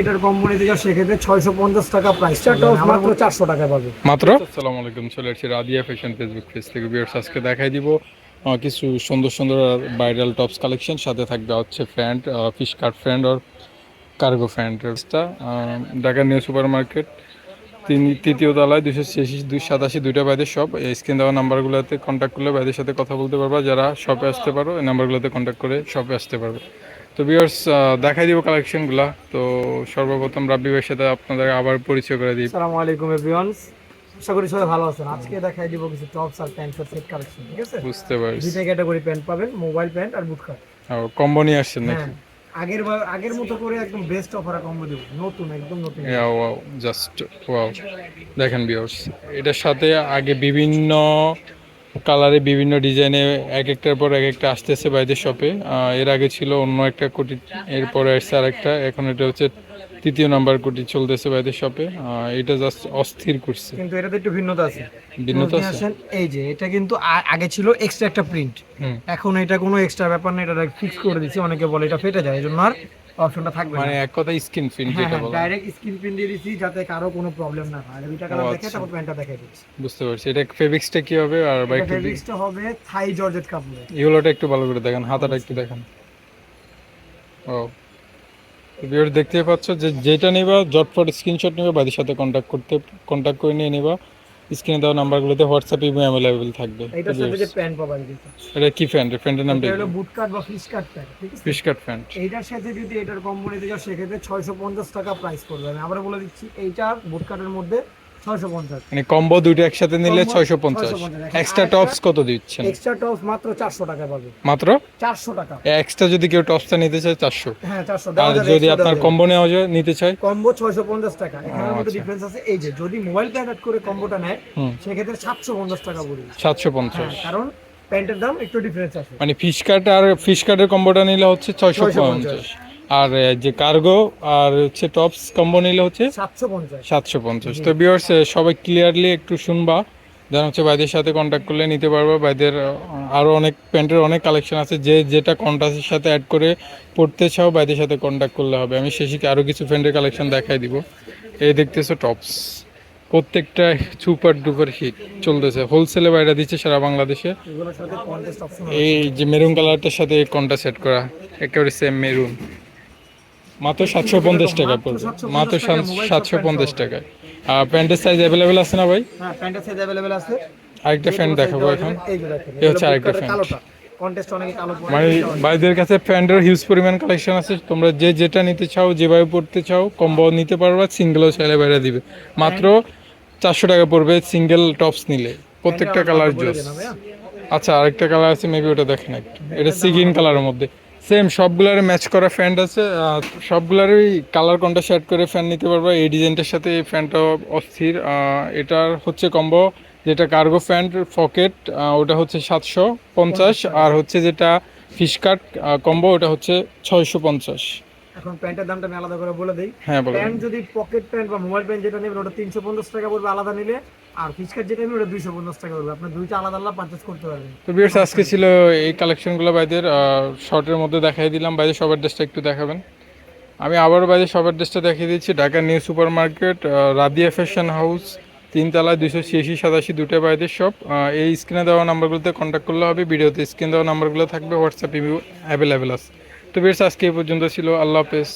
এটার কোম্পানিতে যা সেক্ষেত্রে ছয়শো পঞ্চাশ টাকা প্রাইস মাত্র চারশো টাকা পাবে। মাত্র? আসসালামু আলাইকুম চলে আসছি রাদিয়া ফ্যাশন ফেসবুক পেজ থেকে। ভিউয়ার্স আজকে দেখাই দিব কিছু সুন্দর সুন্দর ভাইরাল টপস কালেকশন সাথে থাকবে হচ্ছে ফিশ কাট প্যান্ট আর cargo Dhaka new super market তিন তৃতীয় তলায় দুশো ছিয়াশি দুই সাতাশি দুইটা বাইদের এই স্ক্রিন দেওয়া নাম্বারগুলোতে কন্ট্যাক্ট করলে বাইদের সাথে কথা বলতে পারবা। যারা শপে আসতে পারো এই নাম্বারগুলোতে কন্ট্যাক্ট করে শপে আসতে পারবে। তো ভিউয়ার্স দেখাই দিব কালেকশনগুলো তো সর্বপ্রথম রাব্বি ভাইয়ের সাথে আপনাদের আবার পরিচয় করে দিই। আসসালামু আলাইকুম এভরিওয়ানস আশা করি সবাই ভালো আছেন। আজকে দেখাই দিব কিছু টপস আর প্যান্ট সেট কালেকশন ঠিক আছে? বুঝতে পারছি। দুইটা ক্যাটাগরি প্যান্ট পাবেন মোবাইল প্যান্ট আর বুট কাট কম্বো নিয়ে আসছেন নাকি? হ্যাঁ আগের আগের মতো করে একদম বেস্ট অফার কম্বো দেব। নতুন একদম নতুন। ওয়াও জাস্ট ওয়াও দেখেন ভিউয়ার্স এটার সাথে আগে বিভিন্ন কালারে বিভিন্ন ডিজাইনে এক একটার পর এক একটা আসতেছে বাইরের শপে। এর আগে ছিল অন্য একটা কোটি এরপরে আসছে আর একটা এখন এটা হচ্ছে তৃতীয় নাম্বার কোটি চলতেছে বাইরের শপে। এটা জাস্ট অস্থির করছে। কিন্তু এটাতে একটু ভিন্নতা আছে। ভিন্নতা আছে? এই যে এটা কিন্তু আগে ছিল এক্সট্রা একটা প্রিন্ট এখন এটা কোনো এক্সট্রা ব্যাপার না এটা ফিক্স করে দিচ্ছি অনেকে বলে এটা ফেটে যায় এই জন্য আর অপশনটা থাকবে মানে এক কথা স্কিন প্রিন্ট যেটা বলা ডাইরেক্ট স্ক্রিন প্রিন্ট দিয়ে দিচ্ছি যাতে কারও কোনো প্রবলেম না হয়। দুইটা কালার দেখে আচ্ছা। তারপর প্যান্টটা দেখাই দিচ্ছি। বুঝতে পারছি। এটা ফেব্রিক্সটা কি হবে আর বা একটু ফেব্রিক্সটা হবে থাই জর্জেট কাপড়ে ইয়েলোটা একটু ভালো করে দেখেন হাতাটা একটু দেখেন। ও। ভিউয়ার দেখতে পাচ্ছ যে যেটা নিবা জটফট স্ক্রিনশট নিবে বাড়ির সাথে কন্ট্যাক্ট করতে কন্ট্যাক্ট করে নিয়ে নিবা। স্ক্রিনে দেওয়া নাম্বারগুলোতে হোয়াটসঅ্যাপ ইমো অ্যাভেলেবেল থাকবে। এটা সাথে যে প্যান্ট পাবেন কিন্তু। এটা কি ফ্যান্ট ফ্যান্টের নামটা এটা হলো বুট কাট বা ফিশ কাট প্যান্ট ঠিক আছে? ফিশ কাট প্যান্ট এইটার সাথে যদি এটার কোম্পানিতে যাও সেক্ষেত্রে ছয়শো পঞ্চাশ টাকা প্রাইস পড়বে। আমি আবার বলে দিচ্ছি এইটা বুট কাটের মধ্যে ছয়শো পঞ্চাশ। মানে কম্বো দুটো একসাথে নিলে ছয়শো পঞ্চাশ। 650 এক্সট্রা টপস কত দিচ্ছেন? এক্সট্রা টপস মাত্র চারশো টাকা পাবে। মাত্র? চারশো টাকা। এক্সট্রা যদি কেউ টপসটা নিতে চায় চারশো। হ্যাঁ চারশো। আর যদি আপনার কম্বো নেওয়া যায় নিতে চায়? কম্বো ছয়শো পঞ্চাশ টাকা। এখানে মধ্যে আচ্ছা। ডিফারেন্স আছে। এই যে যদি মোবাইল অ্যাড করে কম্বোটা নেয় সেক্ষেত্রে সাতশো পঞ্চাশ টাকা পড়বে সাতশো হ্যাঁ পঞ্চাশ কারণ প্যান্টের দাম একটু ডিফারেন্স আছে। মানে ফিশ কাট আর ফিশ কাটের কম্বোটা নিলে হচ্ছে ছয়শো 650 পঞ্চাশ। আর যে কার্গো আর হচ্ছে টপস কম্বো নিলে হচ্ছে সাতশো পঞ্চাশ। তো বিয়ার্স সবাই ক্লিয়ারলি একটু শুনবা যেন হচ্ছে বাইদের সাথে কন্ট্যাক্ট করলে নিতে পারবা। বাইদের আরও অনেক প্যান্টের অনেক কালেকশন আছে যে যেটা কন্ট্রাস্টের সাথে অ্যাড করে পড়তে চাও বাইদের সাথে কন্ট্যাক্ট করলে হবে। আমি শেষিকে আরও কিছু প্যান্টের কালেকশন দেখাই দিব। এই দেখতেছো টপস প্রত্যেকটা সুপার ডুপার হিট চলতেছে। হোলসেলে বাইরে দিচ্ছে সারা বাংলাদেশে। এই যে মেরুন কালারটার সাথে কোনটা সেট করা একেবারে সেম মেরুন মাত্র সাতশো পঞ্চাশ টাকা পড়বে। মাত্র সাতশো পঞ্চাশ টাকায়। আর প্যান্টের সাইজ অ্যাভেলেবেল আছে না ভাই? হ্যাঁ প্যান্টের সাইজ অ্যাভেলেবেল আছে। আরেকটা প্যান্ট দেখাবো এখন। এই হচ্ছে আরেকটা পরে মানে ভাইদের কাছে প্যান্টের হিউজ পরিমাণ কালেকশন আছে। তোমরা যে যেটা নিতে চাও যেভাবে পড়তে চাও কম্বো নিতে পারবা সিঙ্গেলও চাইলে বাইরে দিবে। মাত্র চারশো টাকা পড়বে সিঙ্গেল টপস নিলে। প্রত্যেকটা কালার জোস আচ্ছা আরেকটা কালার আছে মেবি ওটা দেখেন একটু। এটা সিগিন কালারের মধ্যে। সেম সবগুলার ম্যাচ করা ফ্যান্ট আছে সবগুলোরই কালার কোনটা শেড করে ফ্যান নিতে পারবা। এই ডিজাইনটার সাথে এই ফ্যানটা অস্থির। এটার হচ্ছে কম্বো যেটা কার্গো ফ্যান্ট ফকেট ওটা হচ্ছে সাতশো পঞ্চাশ, আর হচ্ছে যেটা ফিশ কাট কম্বো ওটা হচ্ছে ছয়শো পঞ্চাশ। এখন প্যান্টের দামটা আমি আলাদা করে বলে দিই। হ্যাঁ প্যান্ট যদি পকেট প্যান্ট বা মোবাইল প্যান্ট যেটা নেবেন ওটা তিনশো পঞ্চাশ টাকা পড়বে আলাদা নিলে আর ফিসকাট যেটা নেবেন ওটা দুইশো পঞ্চাশ টাকা পড়বে। আপনি দুইটা আলাদা আলাদা পারচেস করতে পারবেন। তো বিয়ার্স আজকে ছিল এই কালেকশনগুলো বাইদের শর্টের মধ্যে দেখাই দিলাম। বাইরে সবার ড্রেসটা একটু দেখাবেন। আমি আবারও বাইরে সবার ড্রেসটা দেখিয়ে দিচ্ছি। Dhaka new super market Radia fashion house তিনতলা দুশো ছিয়াশি সাতাশি দুটো বাইদের শপ এই স্ক্রিনে দেওয়া নাম্বারগুলোতে কন্ট্যাক্ট করলে হবে। ভিডিওতে স্ক্রিন দেওয়া নাম্বারগুলো থাকবে। হোয়াটসঅ্যাপ ইমেল অ্যাভেলেবেল আছে। তো বেশ আজকে এই পর্যন্ত ছিল। আল্লাহ হাফেজ।